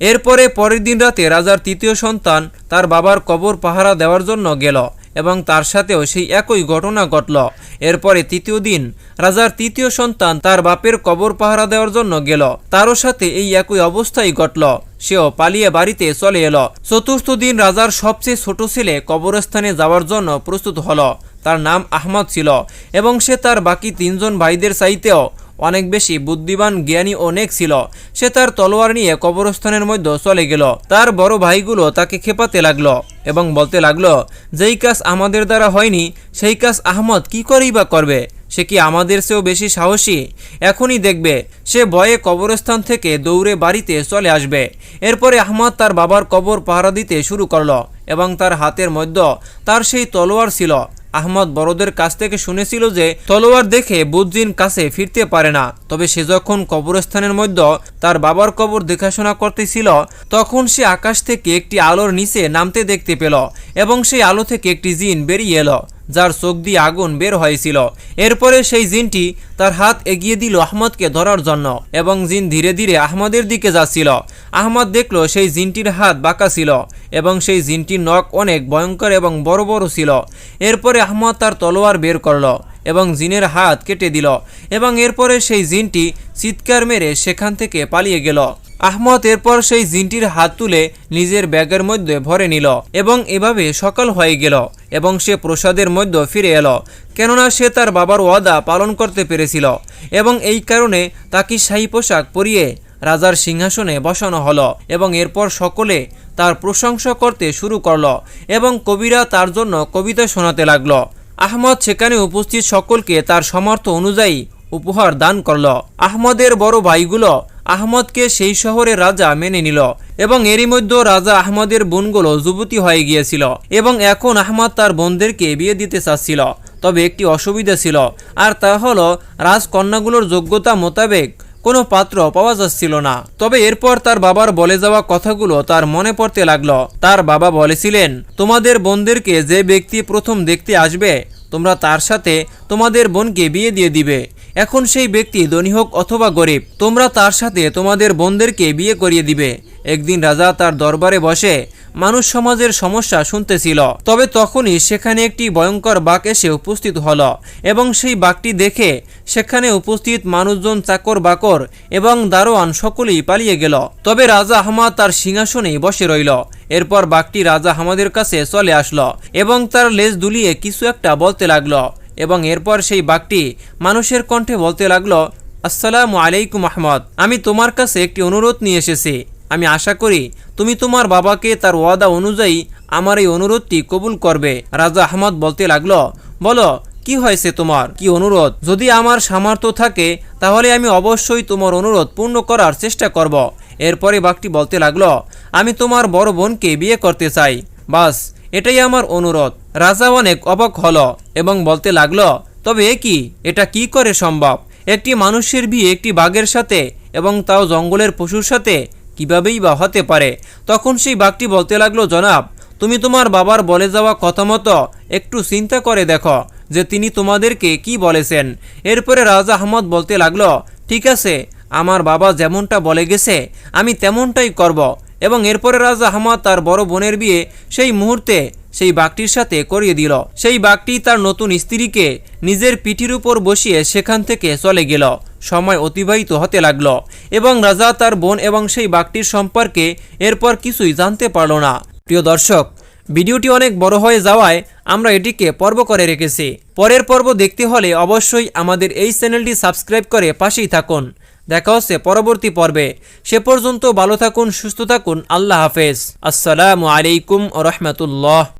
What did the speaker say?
এরপরে পরের দিন রাতে রাজার তৃতীয় সন্তান তার বাবার কবর পাহারা দেওয়ার জন্য গেল এবং তার সাথেও সেই একই ঘটনা ঘটল। এরপরে তৃতীয় দিন রাজার তৃতীয় সন্তান তার বাপের কবর পাহারা দেওয়ার জন্য গেল। তারও সাথে এই একই অবস্থাই ঘটল। সেও পালিয়ে বাড়িতে চলে এলো। চতুর্থ দিন রাজার সবচেয়ে ছোট ছেলে কবরস্থানে যাওয়ার জন্য প্রস্তুত হলো। তার নাম আহমদ ছিল এবং সে তার বাকি তিনজন ভাইদের চাইতেও অনেক বেশি বুদ্ধিমান, জ্ঞানী অনেক ছিল। সে তার তলোয়ার নিয়ে কবরস্থানের মধ্যে চলে গেল। তার বড় ভাইগুলো তাকে খেপাতে লাগল এবং বলতে লাগল, যেই কাজ আমাদের দ্বারা হয়নি, সেই কাজ আহমদ কি করেই বা করবে? সে কি আমাদের চেয়েও বেশি সাহসী? এখনই দেখবে, সে ভয়ে কবরস্থান থেকে দৌড়ে বাড়িতে চলে আসবে। এরপরে আহমদ তার বাবার কবর পাহারা দিতে শুরু করল এবং তার হাতের মধ্যে তার সেই তলোয়ার ছিল। আহমদ বড়দের কাছ থেকে শুনেছিল যে, তলোয়ার দেখে বুদ্দিন কাছে ফিরতে পারে না। তবে সে যখন কবরস্থানের মধ্যে তার বাবার কবর দেখাশোনা করতেছিল, তখন সে আকাশ থেকে একটি আলোর নিচে নামতে দেখতে পেল এবং সেই আলো থেকে একটি জিন বেরিয়ে এলো। যার চোখ দিয়ে আগুন বের হয়েছিল। এরপরে সেই জিনটি তার হাত এগিয়ে দিল আহমদকে ধরার জন্য এবং জিন ধীরে ধীরে আহমদের দিকে যাচ্ছিল। আহমদ দেখল সেই জিনটির হাত বাঁকা ছিল এবং সেই জিনটির নখ অনেক ভয়ঙ্কর এবং বড় বড় ছিল। এরপরে আহমদ তার তলোয়ার বের করল এবং জিনের হাত কেটে দিল এবং এরপরে সেই জিনটি চিৎকার মেরে সেখান থেকে পালিয়ে গেল। আহমদ এরপর সেই জিনটির হাত তুলে নিজের ব্যাগের মধ্যে ভরে নিল এবং এভাবে সকাল হয়ে গেল। এবং সে প্রসাদের মধ্যে ফিরে এলো, কেননা সে তার বাবার ওয়াদা পালন করতে পেরেছিল এবং এই কারণে তাকে শাহী পোশাক পরিয়ে রাজার সিংহাসনে বসানো হলো এবং এরপর সকলে তার প্রশংসা করতে শুরু করল এবং কবিরা তার জন্য কবিতা শোনাতে লাগল। আহমদ সেখানে উপস্থিত সকলকে তার সমর্থ অনুযায়ী উপহার দান করল। আহমদের বড় ভাইগুলো আহমদকে সেই শহরের রাজা মেনে নিল এবং এরই মধ্যে রাজা আহমদের বোনগুলো যুবতী হয়ে গিয়েছিল এবং এখন আহমদ তার বোনদেরকে বিয়ে দিতে চাচ্ছিল। তবে একটি অসুবিধা ছিল, আর তা হলো রাজকন্যাগুলোর যোগ্যতা মোতাবেক কোনো পাত্র পাওয়া যাচ্ছিল না। তবে এরপর তার বাবার বলে যাওয়া কথাগুলো তার মনে পড়তে লাগল। তার বাবা বলেছিলেন, তোমাদের বোনদেরকে যে ব্যক্তি প্রথম দেখতে আসবে, তোমরা তার সাথে তোমাদের বোনকে বিয়ে দিয়ে দিবে। এখন সেই ব্যক্তি ধনী হোক অথবা গরিব, তোমরা তার সাথে তোমাদের বোনদেরকে বিয়ে করিয়ে দিবে। একদিন রাজা তার দরবারে বসে মানুষ সমাজের সমস্যা শুনতেছিল। তবে তখনই সেখানে একটি ভয়ঙ্কর বাঘ এসে উপস্থিত হল এবং সেই বাঘটি দেখে সেখানে উপস্থিত মানুষজন চাকর বাকর এবং দারোয়ান সকলেই পালিয়ে গেল। তবে রাজা আহমদ তার সিংহাসনেই বসে রইল। এরপর বাঘটি রাজা আহমদের কাছে চলে আসলো এবং তার লেজ দুলিয়ে কিছু একটা বলতে লাগল। এবং এরপর সেই বাঘটি মানুষের কণ্ঠে বলতে লাগল, আসসালামু আলাইকুম আহমদ, আমি তোমার কাছে একটি অনুরোধ নিয়ে এসেছি। আমি আশা করি তুমি তোমার বাবাকে তার ওয়াদা অনুযায়ী আমার এই অনুরোধটি কবুল করবে। রাজা আহমদ বলতে লাগল, বলো, কি হয়েছে তোমার? কি অনুরোধ? যদি আমার সামর্থ্য থাকে, তাহলে আমি অবশ্যই তোমার অনুরোধ পূর্ণ করার চেষ্টা করব। এরপরে বাঘটি বলতে লাগল, আমি তোমার বড় বোনকে বিয়ে করতে চাই। বাস, এটাই আমার অনুরোধ। রাজা অনেক অবাক হল এবং বলতে লাগল, তবে এ কি? এটা কি করে সম্ভব? একটি মানুষের বিয়ে একটি বাঘের সাথে এবং তাও জঙ্গলের পশুর সাথে? কিভাবেই বা হতে পারে? তখন সেই বাঘটি বলতে লাগল, জনাব, তুমি তোমার বাবার বলে যাওয়া কথা মতো একটু চিন্তা করে দেখো যে তিনি তোমাদেরকে কি বলেছেন। এরপরে রাজা আহমদ বলতে লাগল, ঠিক আছে, আমার বাবা যেমনটা বলে গেছে, আমি তেমনটাই করব। এবং এরপরে রাজা আহমদ তার বড় বোনের বিয়ে সেই মুহূর্তে সেই বাঘটির সাথে করিয়ে দিল। সেই বাঘটি তার নতুন স্ত্রীকে নিজের পিঠির উপর বসিয়ে সেখান থেকে চলে গেল। সময় অতিবাহিত হতে লাগল এবং রাজা তার বোন এবং সেই বাঘটির সম্পর্কে এরপর কিছুই জানতে পারল না। প্রিয় দর্শক, ভিডিওটি অনেক বড় হয়ে যাওয়ায় আমরা এটিকে পর্ব করে রেখেছি। পরের পর্ব দেখতে হলে অবশ্যই আমাদের এই চ্যানেলটি সাবস্ক্রাইব করে পাশেই থাকুন। দেখা হচ্ছে পরবর্তী পর্বে। সে পর্যন্ত ভালো থাকুন, সুস্থ থাকুন। আল্লাহ হাফেজ। আসসালামু আলাইকুম রহমতুল্লাহ।